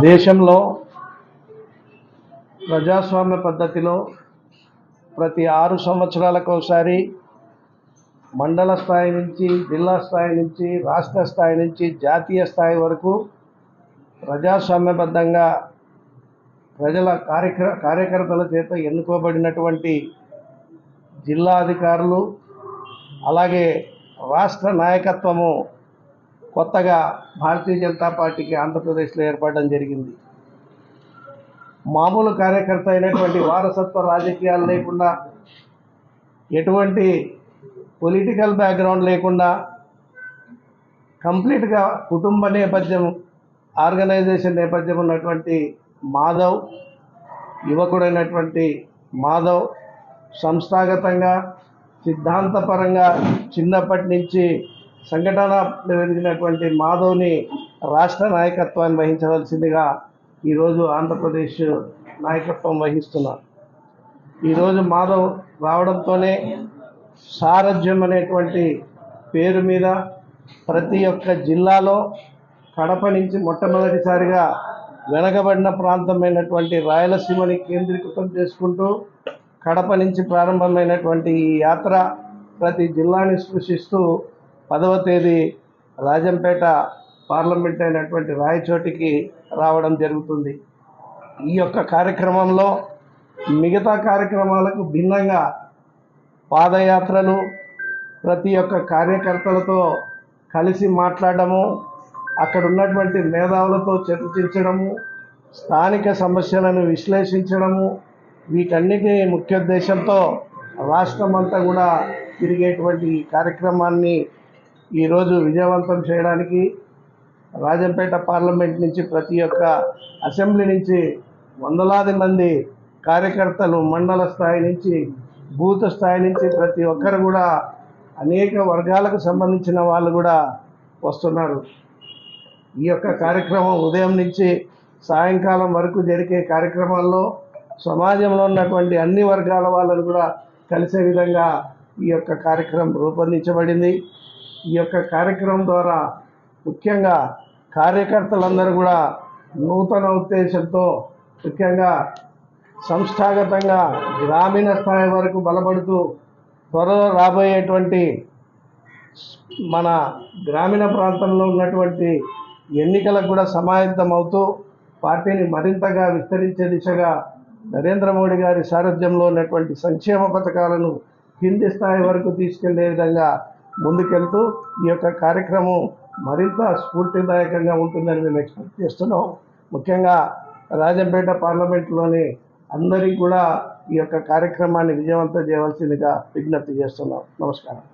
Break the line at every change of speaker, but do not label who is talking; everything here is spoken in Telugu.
దేశంలో ప్రజాస్వామ్య పద్ధతిలో ప్రతి ఆరు సంవత్సరాలకు ఒకసారి మండల స్థాయి నుంచి జిల్లా స్థాయి నుంచి రాష్ట్ర స్థాయి నుంచి జాతీయ స్థాయి వరకు ప్రజాస్వామ్యబద్ధంగా ప్రజల కార్యక్ర కార్యకర్తల చేత ఎన్నుకోబడినటువంటి జిల్లా అధికారులు అలాగే రాష్ట్ర నాయకత్వము కొత్తగా భారతీయ జనతా పార్టీకి ఆంధ్రప్రదేశ్లో ఏర్పడడం జరిగింది. మామూలు కార్యకర్త అయినటువంటి వారసత్వ రాజకీయాలు లేకుండా ఎటువంటి పొలిటికల్ బ్యాక్గ్రౌండ్ లేకుండా కంప్లీట్గా కుటుంబ నేపథ్యం ఆర్గనైజేషన్ నేపథ్యం ఉన్నటువంటి మాధవ్ యువకుడైనటువంటి మాధవ్ సంస్థాగతంగా సిద్ధాంతపరంగా చిన్నప్పటి నుంచి సంఘటన ఎదిగినటువంటి మాధవ్ని రాష్ట్ర నాయకత్వాన్ని వహించవలసిందిగా ఈరోజు ఆంధ్రప్రదేశ్ నాయకత్వం వహిస్తున్నారు ఈరోజు మాధవ్ రావడంతోనే సారథ్యం అనేటువంటి పేరు మీద ప్రతి ఒక్క జిల్లాలో కడప నుంచి మొట్టమొదటిసారిగా వెనకబడిన ప్రాంతమైనటువంటి రాయలసీమని కేంద్రీకృతం చేసుకుంటూ కడప నుంచి ప్రారంభమైనటువంటి ఈ యాత్ర ప్రతి జిల్లాని సృష్టిస్తూ పదవ తేదీ రాజంపేట పార్లమెంట్ అయినటువంటి రాయచోటికి రావడం జరుగుతుంది. ఈ యొక్క కార్యక్రమంలో మిగతా కార్యక్రమాలకు భిన్నంగా పాదయాత్రలు ప్రతి ఒక్క కార్యకర్తలతో కలిసి మాట్లాడము అక్కడ ఉన్నటువంటి మేధావులతో చర్చించడము స్థానిక సమస్యలను విశ్లేషించడము వీటన్నిటి ముఖ్యోద్దేశంతో రాష్ట్రం అంతా కూడా తిరిగేటువంటి కార్యక్రమాన్ని ఈరోజు విజయవంతం చేయడానికి రాజంపేట పార్లమెంట్ నుంచి ప్రతి ఒక్క అసెంబ్లీ నుంచి వందలాది మంది కార్యకర్తలు మండల స్థాయి నుంచి బూత్ స్థాయి నుంచి ప్రతి ఒక్కరు కూడా అనేక వర్గాలకు సంబంధించిన వాళ్ళు కూడా వస్తున్నారు. ఈ యొక్క కార్యక్రమం ఉదయం నుంచి సాయంకాలం వరకు జరిగే కార్యక్రమాల్లో సమాజంలో ఉన్నటువంటి అన్ని వర్గాల వాళ్ళను కూడా కలిసే విధంగా ఈ యొక్క కార్యక్రమం రూపొందించబడింది. ఈ యొక్క కార్యక్రమం ద్వారా ముఖ్యంగా కార్యకర్తలందరూ కూడా నూతన ఉద్దేశంతో ముఖ్యంగా సంస్థాగతంగా గ్రామీణ స్థాయి వరకు బలపడుతూ త్వరలో రాబోయేటువంటి మన గ్రామీణ ప్రాంతంలో ఉన్నటువంటి ఎన్నికలకు కూడా సమాయత్తమవుతూ పార్టీని మరింతగా విస్తరించే దిశగా నరేంద్ర మోడీ గారి సారథ్యంలో ఉన్నటువంటి సంక్షేమ పథకాలను కింది స్థాయి వరకు తీసుకెళ్ళే విధంగా ముందుకెళ్తూ ఈ యొక్క కార్యక్రమం మరింత స్ఫూర్తిదాయకంగా ఉంటుందని మేము ఎక్స్పెక్ట్ చేస్తున్నాం. ముఖ్యంగా రాజంపేట పార్లమెంట్లోని అందరికీ కూడా ఈ యొక్క కార్యక్రమాన్ని విజయవంతం చేయవలసిందిగా విజ్ఞప్తి చేస్తున్నాం. నమస్కారం.